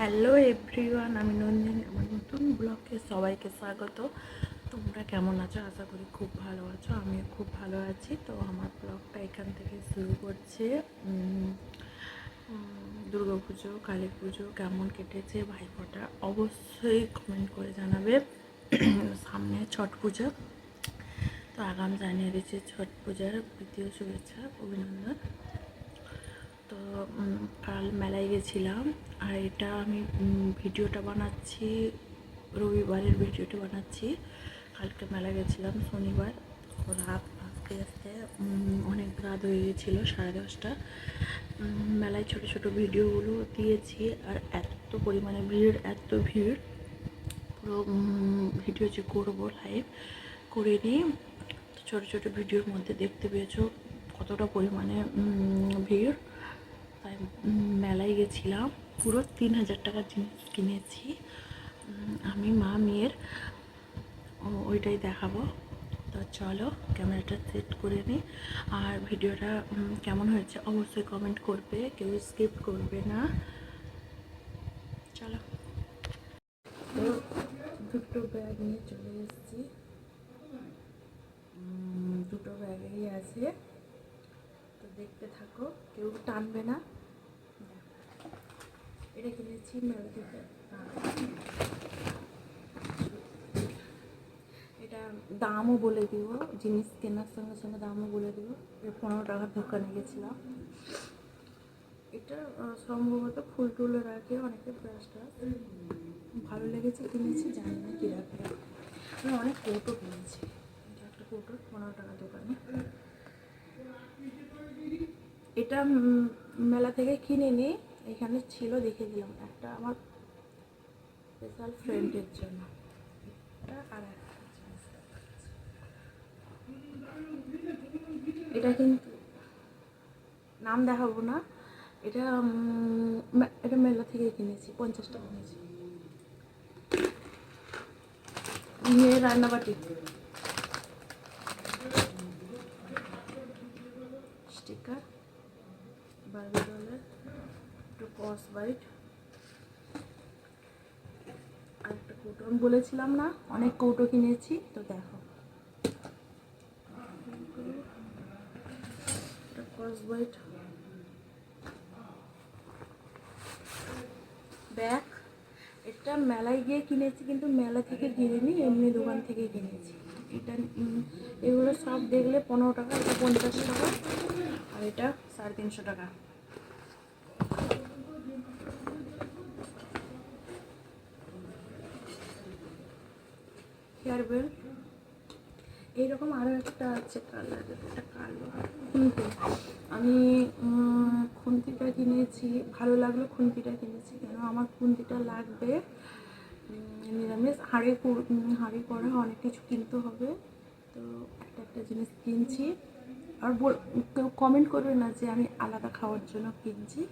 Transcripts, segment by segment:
Hello everyone, আমি নন্দিনী আমার নতুন ব্লগে সবাইকে স্বাগত। তোমরা কেমন আছো? আশা করি খুব ভালো আছো, আমিও খুব ভালো আছি। তো আমার ব্লগটা এখান থেকে শুরু করছে। দুর্গা পুজো কালী পুজো কেমন কেটেছে, ভাইফোঁটা অবশ্যই কমেন্ট করে জানাবে। সামনে ছট পুজো, তো আগাম জানিয়ে দিচ্ছি ছট পূজার দ্বিতীয় শুভেচ্ছা, অভিনন্দন। তো কাল মেলায় গেছিলাম। আর এটা আমি ভিডিওটা বানাচ্ছি, রবিবারের ভিডিওটা বানাচ্ছি। কালকে মেলা গেছিলাম, শনিবার। রাত আস্তে আস্তে অনেক রাত হয়ে গেছিল, সাড়ে দশটা। মেলায় ছোট ছোট ভিডিওগুলো দিয়েছি, আর এত পরিমাণে ভিড়, এত ভিড়। পুরো ভিডিও যে করব লাইভ করে নিই। ছোটো ছোটো ভিডিওর মধ্যে দেখতে পেয়েছ কতটা পরিমাণে ভিড়। তাই মেলায় গেছিলাম। পুরো তিন হাজার টাকার জিনিস কিনেছি। আমি, মা, মেয়ের। ওইটাই দেখাবো। তো চলো, ক্যামেরাটা সেট করে নিই আর ভিডিওটা কেমন হয়েছে অবশ্যই কমেন্ট করবে। কেউ স্কিপ করবে না। চলো। দুটো ব্যাগ নিয়ে চলে এসেছি। দুটো ব্যাগেই আছে। তো দেখতে থাকো, কেউ টানবে না। এটা কিনেছি মেলা থেকে এটা? দামও বলে দিব জিনিস কেনার সঙ্গে সঙ্গে দামও বলে দিব। পনেরো টাকার দোকানে গেছিলাম। এটা সম্ভবত ফুল টুল রাখে, অনেকে ব্রাশটা ভালো লেগেছে কিনেছি, জানি না কী রাখে। আমি অনেক কৌটো কিনেছি। এটা একটা কৌটো পনেরো টাকার দোকানে। এটা মেলা থেকে কিনে নিই এখানে ছিল, দেখে দিলাম। একটা আমার স্পেশাল ফ্রেন্ডের জন্য। এটা আর এটা কিন্তু নাম দেখাবো না। এটা এটা মেলা থেকে কিনেছি, পঞ্চাশ টাকা নিয়েছি মেয়ের রান্নাবাটি। স্টিকার বার্বি কস বাইট আর একটা কৌটো, আমি বলেছিলাম না, অনেক কৌটো কিনেছি, তো দেখো। কস বাইট ব্যাগ। এটা মেলায় গিয়ে কিনেছি, কিন্তু মেলা থেকে কিনিনি, এমনি দোকান থেকে কিনেছি। এটা এগুলো সব দেখলে পনেরো টাকা, এটা পঞ্চাশ টাকা, আর এটা সাড়ে তিনশো টাকা। বেল্ট এইরকম আরও একটা আছে কালার এটা কালো। খুন্তি আমি খুন্তিটা কিনেছি ভালো লাগল খুন্তিটা কিনেছি কেন আমার খুন্তিটা লাগবে নিরামিষ। হাঁড়ি হাঁড়ি করা অনেক কিছু কিনতে হবে। তো একটা একটা জিনিস কিনছি। আর বল- কেউ কমেন্ট করবে না যে আমি আলাদা খাওয়ার জন্য কিনছি।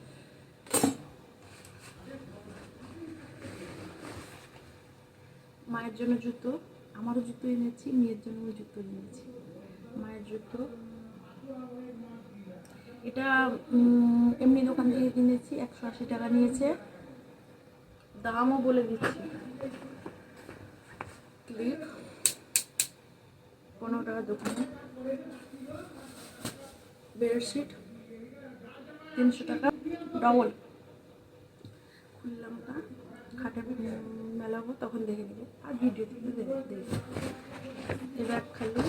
মায়ের জন্য জুতো। আমারও জুতো এনেছি মেয়ের জন্য জুতো এনেছি মায়ের জুতো এটা এমনি দোকান থেকে কিনেছি, একশো আশি টাকা নিয়েছে। দামও বলে দিচ্ছি। পনেরো টাকা দোকানে। বেডশিট। তিনশো টাকা। ডবল। খুললাম ওটা খাটে মেলাবো, তখন দেখে নেবে। আর ভিডিও দেখবে এবার খালি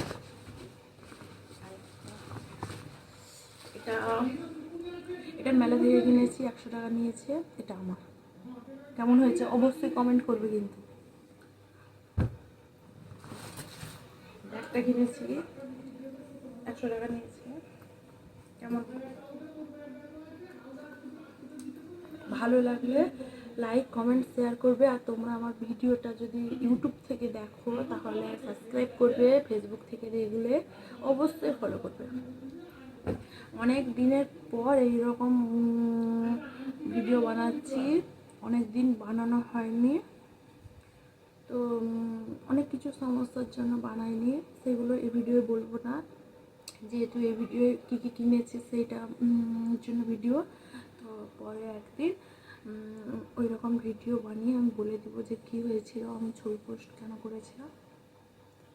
এটা এটা মেলা থেকে কিনেছি, একশো টাকা নিয়েছে। এটা আমার। কেমন হয়েছে? অবশ্যই কমেন্ট করবে কিন্তু। কিনেছি, একশো টাকা নিয়েছি। কেমন? ভালো লাগলে লাইক কমেন্ট শেয়ার করবে। আর তোমরা আমার ভিডিওটা যদি ইউটিউব থেকে দেখো তাহলে সাবস্ক্রাইব করবে ফেসবুক থেকে দেখলে অবশ্যই ফলো করবে। অনেক দিনের পর এইরকম উম, ভিডিও বানাচ্ছি। অনেক দিন বানানো হয়নি। তো অনেক কিছু সমস্যার জন্য বানাইনি। সেগুলো এই ভিডিও বলব না। যেহেতু এই ভিডিও কী কী কিনেছি সেইটা জন্য ভিডিও তো পরে একদিন ওই রকম ভিডিও বানিয়ে আমি বলে দিব যে কী হয়েছিল, আমি ছবি পোস্ট কেন করেছিলাম।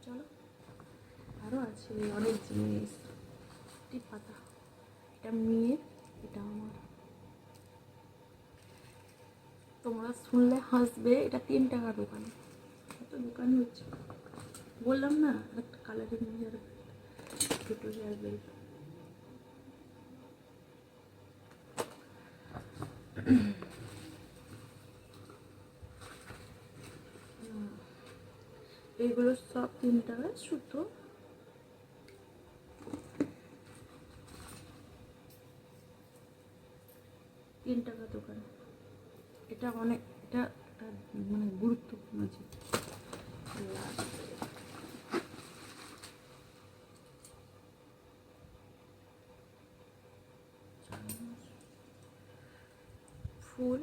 চলো আরও আছে অনেক জিনিস। পাতা, এটা মেয়ের, এটা আমার। তোমরা শুনলে হাসবে, এটা তিন টাকার দোকান। এত দোকান হচ্ছে। বললাম না একটা কালারিং হেয়ার দুটো হেয়ার বেল্ট এইগুলো সব তিন টাকায় সুতো তিন টাকা দোকান এটা অনেক এটা মানে গুরুত্বপূর্ণ জিনিস ফুল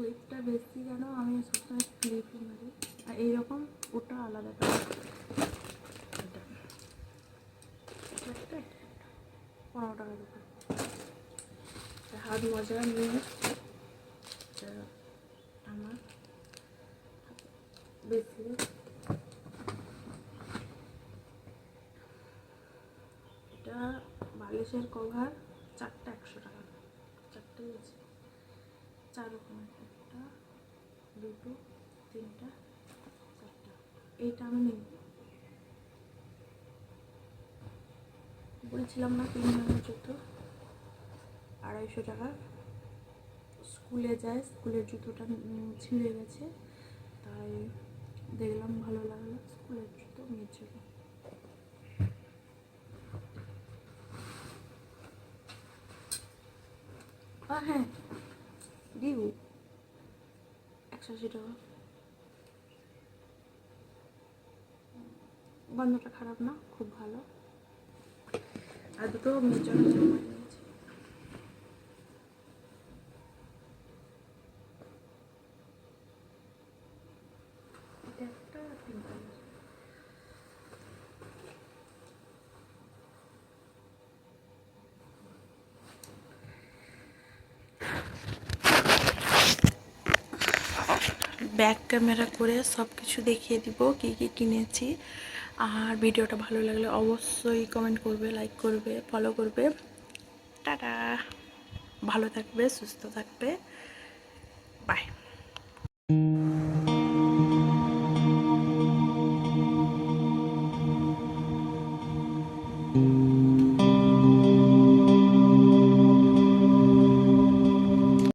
ক্লিপটা বেশি কেন আমি সবসময় ক্লিপই মারি। আর এইরকম ওটা আলাদা পনেরো টাকা দোকান। হাত মজা নিয়ে আমার বেশি। এটা বালিশের কভার চারটা একশো টাকা। চারটেই আছে। চার রকমের একটা, দুটো, তিনটা, চারটা। এইটা আমি নিই বলছিলাম না তিন রকমের জুতো। আড়াইশো টাকা। স্কুলে যায়, স্কুলের জুতোটা ছিঁড়ে গেছে। তাই দেখলাম ভালো লাগল, স্কুলের জুতো মেয়ের হ্যাঁ ডিউ একশো আশি গন্ধটা খারাপ না? খুব ভালো। আর দুটো মেয়ের জন্য এটা একটা ব্যাক ক্যামেরা করে সব কিছু দেখিয়ে দিব কি কি কিনেছি। আর ভিডিওটা ভালো লাগলে অবশ্যই কমেন্ট করবে লাইক করবে ফলো করবে। টাটা। ভালো থাকবে, সুস্থ থাকবে। বাই